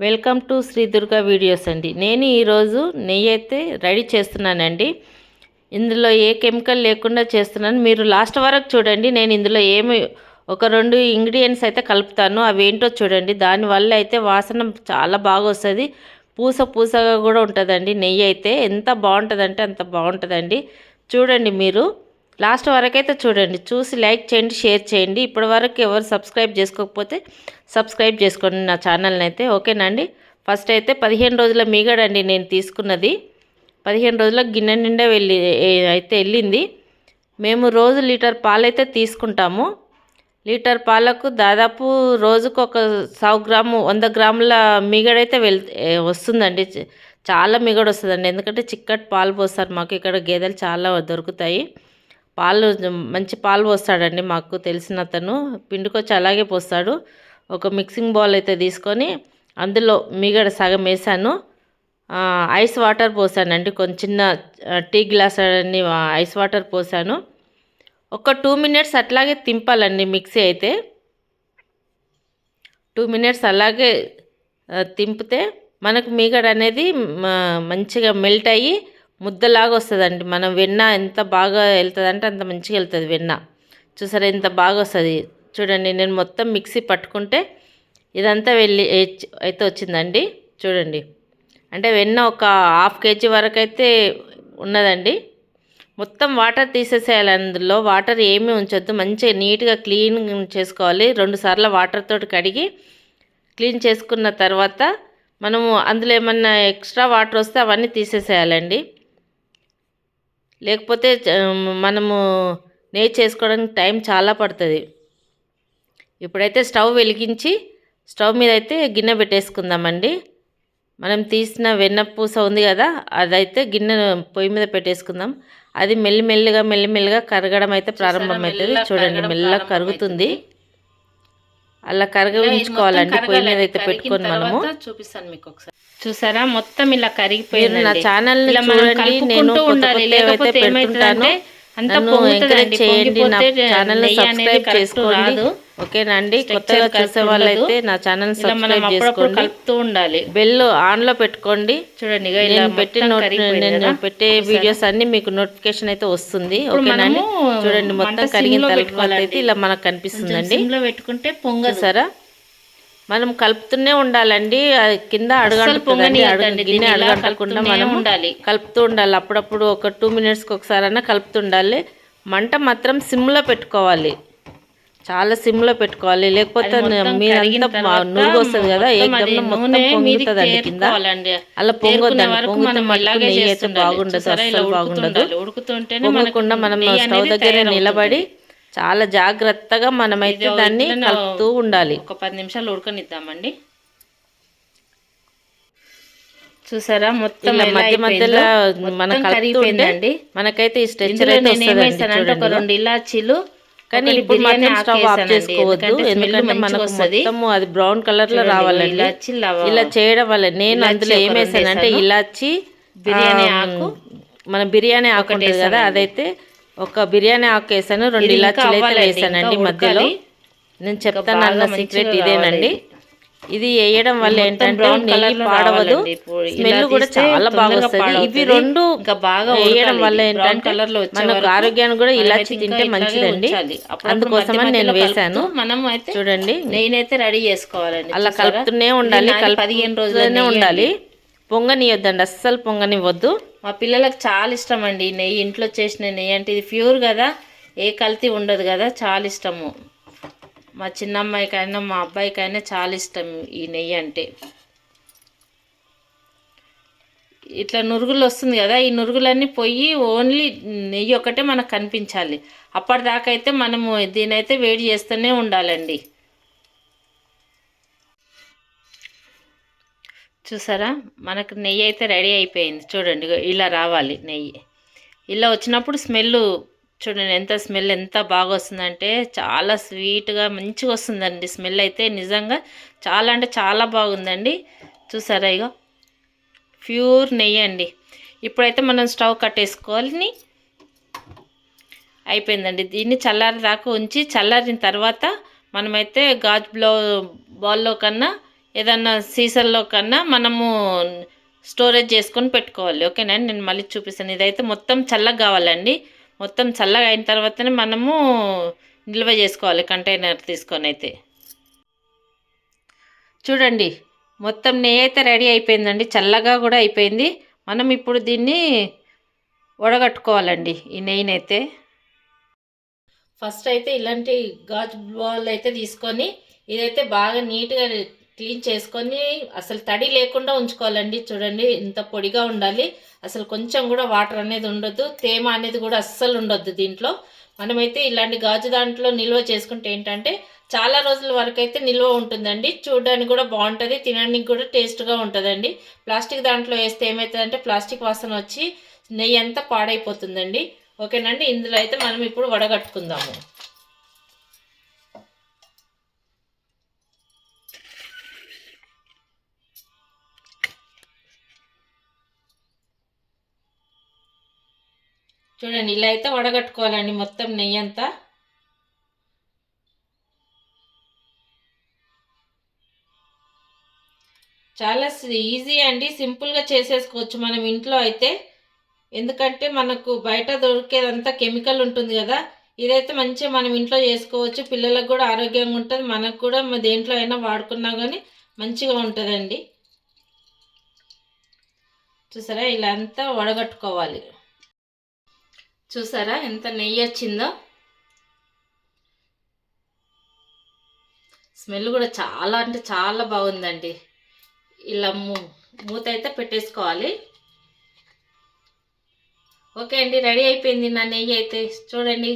Welcome to Sri Durga videos అండి. నేను ఈరోజు నెయ్యి అయితే రెడీ చేస్తున్నానండి. ఇందులో ఏ కెమికల్ లేకుండా చేస్తున్నాను. మీరు లాస్ట్ వరకు చూడండి. నేను ఇందులో ఏమి ఒక రెండు ఇంగ్రీడియంట్స్ అయితే కలుపుతాను. అవి ఏంటో చూడండి. దానివల్ల అయితే వాసన చాలా బాగా వస్తుంది. పూస పూసగా కూడా ఉంటుందండి నెయ్యి అయితే. ఎంత బాగుంటుందంటే అంత బాగుంటుందండి. చూడండి మీరు. లాస్ట్ వరకు అయితే చూడండి. చూసి లైక్ చేయండి షేర్ చేయండి. ఇప్పటి వరకు ఎవరు సబ్స్క్రైబ్ చేసుకోకపోతే సబ్స్క్రైబ్ చేసుకోండి నా ఛానల్ని అయితే ఓకేనండి ఫస్ట్ అయితే పదిహేను రోజుల మీగడండి నేను తీసుకున్నది. పదిహేను రోజుల గిన్నె నిండా వెళ్ళి అయితే వెళ్ళింది. మేము రోజు లీటర్ పాలైతే తీసుకుంటాము. లీటర్ పాలకు దాదాపు రోజుకు ఒక సౌ గ్రాము వంద గ్రాముల మిగడైతే వెళ్ వస్తుందండి. చాలా మిగడ వస్తుందండి. ఎందుకంటే చిక్కటి పాలు పోస్తారు మాకు. ఇక్కడ గేదెలు చాలా దొరుకుతాయి. పాలు మంచి పాలు పోస్తాడండి మాకు తెలిసిన అతను. పిండుకొచ్చి అలాగే పోస్తాడు. ఒక మిక్సింగ్ బౌల్ అయితే తీసుకొని అందులో మీగడ సగం వేసాను. ఐస్ వాటర్ పోసానండి. కొంచెం చిన్న టీ గ్లాస్ అన్ని ఐస్ వాటర్ పోసాను. ఒక టూ మినిట్స్ అట్లాగే తింపాలండి మిక్సీ అయితే. టూ మినిట్స్ అలాగే తింపితే మనకు మీగడ అనేది మంచిగా మెల్ట్ అయ్యి ముద్దలాగా వస్తుందండి. మనం వెన్న ఎంత బాగా వెళ్తుందంటే అంత మంచిగా వెళ్తుంది వెన్న. చూసారా ఎంత బాగా వస్తుంది. చూడండి నేను మొత్తం మిక్సీ పట్టుకుంటే ఇదంతా వెళ్ళి అయితే వచ్చిందండి. చూడండి. అంటే వెన్న ఒక హాఫ్ కేజీ వరకు అయితే ఉన్నదండి. మొత్తం వాటర్ తీసేసేయాలి అందులో. వాటర్ ఏమీ ఉంచొద్దు. మంచిగా నీట్గా క్లీన్ చేసుకోవాలి. రెండు సార్లు వాటర్తో కడిగి క్లీన్ చేసుకున్న తర్వాత మనము అందులో ఏమన్నా ఎక్స్ట్రా వాటర్ వస్తే అవన్నీ తీసేసేయాలండి. లేకపోతే మనము నెయ్యి చేసుకోవడానికి టైం చాలా పడుతుంది. ఇప్పుడైతే స్టవ్ వెలిగించి స్టవ్ మీద అయితే గిన్నె పెట్టేసుకుందామండి. మనం తీసిన వెన్నపూస ఉంది కదా అదైతే గిన్నె పొయ్యి మీద పెట్టేసుకుందాం. అది మెల్లిమెల్లిగా మెల్లిమెల్లిగా కరగడం అయితే ప్రారంభమవుతుంది. చూడండి మెల్లగా కరుగుతుంది. అలా కరగించుకోవాలండి పొయ్యి మీద అయితే పెట్టుకొని మనము. చూపిస్తాను మీకు ఒకసారి. చూసారా? మొత్తం ఇలా కరిగిపోయింది నా ఛానల్ చూడండి నేను పెడుతుంటాను. అంత పొంగుతుందండి. ఎంకరేజ్ చేయండి నా పొంగిపోతే ఛానల్ని నెయ్యి అనేది సబ్స్క్రైబ్ కరెక్ట్ చేసుకోండి రాదు. ఓకేనండి కొత్తగా చూసే వాళ్ళైతే. నా ఛానల్ సబ్స్క్రైబ్ చేసుకోండి కలుపుతూ ఉండాలి బెల్ ఆన్లో పెట్టుకోండి చూడండి నేను పెట్టే మొత్తం నోట్ కరిగిపోయింది నేను కదా. పెట్టే వీడియోస్ అన్ని మీకు నోటిఫికేషన్ అయితే వస్తుంది ఓకేనండి మనము చూడండి మొత్తం కరిగిన తర్వాత. అయితే ఇలా మనకు కనిపిస్తుందండి పెట్టుకుంటే పొంగదు చూసారా మనం కలుపుతూనే ఉండాలండి. కింద అడుగంటుతుందండి. పొంగనీయొద్దండి. అడుగు గిన్నె దీన్ని ఇలా అడుగంటకుండా కలుపుతూనే మనం ఉండాలి. కలుపుతూ ఉండాలి. అప్పుడప్పుడు ఒక టూ మినిట్స్కి ఒకసారైనా కలుపుతుండాలి మంట మాత్రం సిమ్లో పెట్టుకోవాలి. చాలా సిమ్లో పెట్టుకోవాలి. లేకపోతే నురుగు వస్తుంది కదా. మొత్తం పొంగుతుందండి కింద. అలా పొంగొద్దండి. పొంగితే చేస్తుండాలి. బాగుండదు. అస్సలు బాగుండదు. పొంగకుండా మనం స్టవ్ దగ్గర. నిలబడి చాలా జాగ్రత్తగా మనమైతే దాన్ని కలుపుతూ ఉండాలి ఒక పది నిమిషాలు ఉడకనిద్దామండి చూసారా మొత్తం మధ్య మధ్యలో? మనం కరిగిపోయిందండి మనకైతే ఈ స్ట్రెచ్చర్ అయితే వస్తుందండి ఒక రెండు ఇలాచీలు కానీ ఇప్పుడు మాత్రం స్టవ్ ఆఫ్. చేసుకోవద్దు ఎందుకంటే మనకు. మొత్తము అది బ్రౌన్ కలర్లో రావాలండి ఇలా చేయడం వల్ల నేను అందులో ఒక ఏం రెండు వేసానంటే వేసాను. ఇలాచి బిర్యానీ ఆకు మన బిర్యానీ ఆకు ఉంటుంది కదా. అదైతే ఒక బిర్యానీ ఆకు వేసాను రెండు ఇలాచీలు అయితే వేసానండి మధ్యలో. నేను చెప్తాను అన్న సీక్రెట్ ఇదేనండి. ఇది వేయడం వల్ల ఏంటంటే నెయ్యి పాడవదు. ఇలా స్మెల్ కూడా చాలా బాగా వస్తుంది. ఇవి రెండు బాగా వేయడం. వల్ల ఏంటంటే మనకు వరకు ఆరోగ్యానికి కూడా ఇలాచి తింటే మంచిదండి. అందుకోసమని నేను వేసాను. మనం అయితే చూడండి. నెయ్యినైతే రెడీ చేసుకోవాలండి. అలా? కలుపుతూనే ఉండాలి. పదిహేను రోజుల కలుపుతూనే నెయ్యి ఉండాలి. పొంగనియొద్దండి అస్సలు పొంగనివ్వద్దు. మా పిల్లలకు చాలా ఇష్టం అండి ఈ నెయ్యి ఇంట్లో చేసిన నెయ్యి. అంటే ఇది ప్యూర్ కదా ఏ కల్తీ ఉండదు కదా చాలా ఇష్టము. మా చిన్నమ్మాయికైనా మా అబ్బాయికైనా చాలా ఇష్టం ఈ నెయ్యి అంటే. ఇట్లా నురుగులు వస్తుంది కదా ఈ నురుగులన్నీ పోయి ఓన్లీ నెయ్యి ఒకటే మనకు కనిపించాలి. అప్పటిదాకా అయితే మనము దీనైతే వేడి చేస్తూనే ఉండాలండి. చూసారా? మనకు నెయ్యి అయితే రెడీ అయిపోయింది. చూడండి ఇలా రావాలి నెయ్యి. ఇలా వచ్చినప్పుడు స్మెల్ చూడండి ఎంత స్మెల్ ఎంత బాగా వస్తుందంటే చాలా స్వీట్గా మంచిగా వస్తుందండి స్మెల్ అయితే. నిజంగా చాలా అంటే చాలా బాగుందండి. చూసారా ఇగో? ప్యూర్ నెయ్యి అండి. ఇప్పుడైతే మనం స్టవ్ కట్టేసుకోవాలి. అయిపోయిందండి. దీన్ని చల్లారి దాకా ఉంచి చల్లారిన తర్వాత మనమైతే గాజు బ్లౌ బాల్లో కన్నా ఏదన్నా సీసల్లో కన్నా మనము స్టోరేజ్ చేసుకొని పెట్టుకోవాలి. ఓకేనా? నేను మళ్ళీ చూపిస్తాను. ఇదైతే మొత్తం చల్లగా కావాలండి. మొత్తం చల్లగా అయిన తర్వాతనే మనము నిల్వ చేసుకోవాలి కంటైనర్ తీసుకొని అయితే. చూడండి మొత్తం నెయ్యి అయితే రెడీ అయిపోయిందండి. చల్లగా కూడా అయిపోయింది. మనం ఇప్పుడు దీన్ని వడగట్టుకోవాలండి ఈ నెయ్యిని అయితే ఫస్ట్ అయితే ఇలాంటి గాజు బాల్ అయితే తీసుకొని ఇదైతే బాగా నీట్గా క్లీన్ చేసుకొని అసలు తడి లేకుండా ఉంచుకోవాలండి. చూడండి ఇంత పొడిగా ఉండాలి. అసలు కొంచెం కూడా వాటర్ అనేది ఉండొద్దు. తేమ అనేది కూడా అస్సలు ఉండొద్దు దీంట్లో. మనమైతే ఇలాంటి గాజు దాంట్లో నిల్వ చేసుకుంటే ఏంటంటే చాలా రోజుల వరకు అయితే నిల్వ ఉంటుందండి. చూడడానికి కూడా బాగుంటుంది తినడానికి కూడా టేస్ట్గా ఉంటుందండి. ప్లాస్టిక్ దాంట్లో వేస్తే ఏమవుతుందంటే ప్లాస్టిక్ వాసన వచ్చి నెయ్యి అంతా పాడైపోతుందండి. ఓకేనండి? ఇందులో అయితే మనం ఇప్పుడు వడగట్టుకుందాము. చూడండి ఇలా అయితే వడగట్టుకోవాలండి మొత్తం నెయ్యి అంతా. చాలా ఈజీ అండి సింపుల్గా చేసేసుకోవచ్చు మనం ఇంట్లో అయితే. ఎందుకంటే మనకు బయట దొరికేదంతా కెమికల్ ఉంటుంది కదా. ఇదైతే మంచిగా మనం ఇంట్లో చేసుకోవచ్చు. పిల్లలకు కూడా ఆరోగ్యంగా ఉంటుంది. మనకు కూడా దేంట్లో అయినా వాడుకున్నా కానీ మంచిగా ఉంటుందండి. చూసారా? ఇలా అంతా వడగట్టుకోవాలి. చూసారా ఎంత నెయ్యి వచ్చిందో? స్మెల్ కూడా చాలా అంటే చాలా బాగుందండి. ఇలా మూ మూత అయితే పెట్టేసుకోవాలి. ఓకే అండి రెడీ అయిపోయింది నా నెయ్యి అయితే. చూడండి.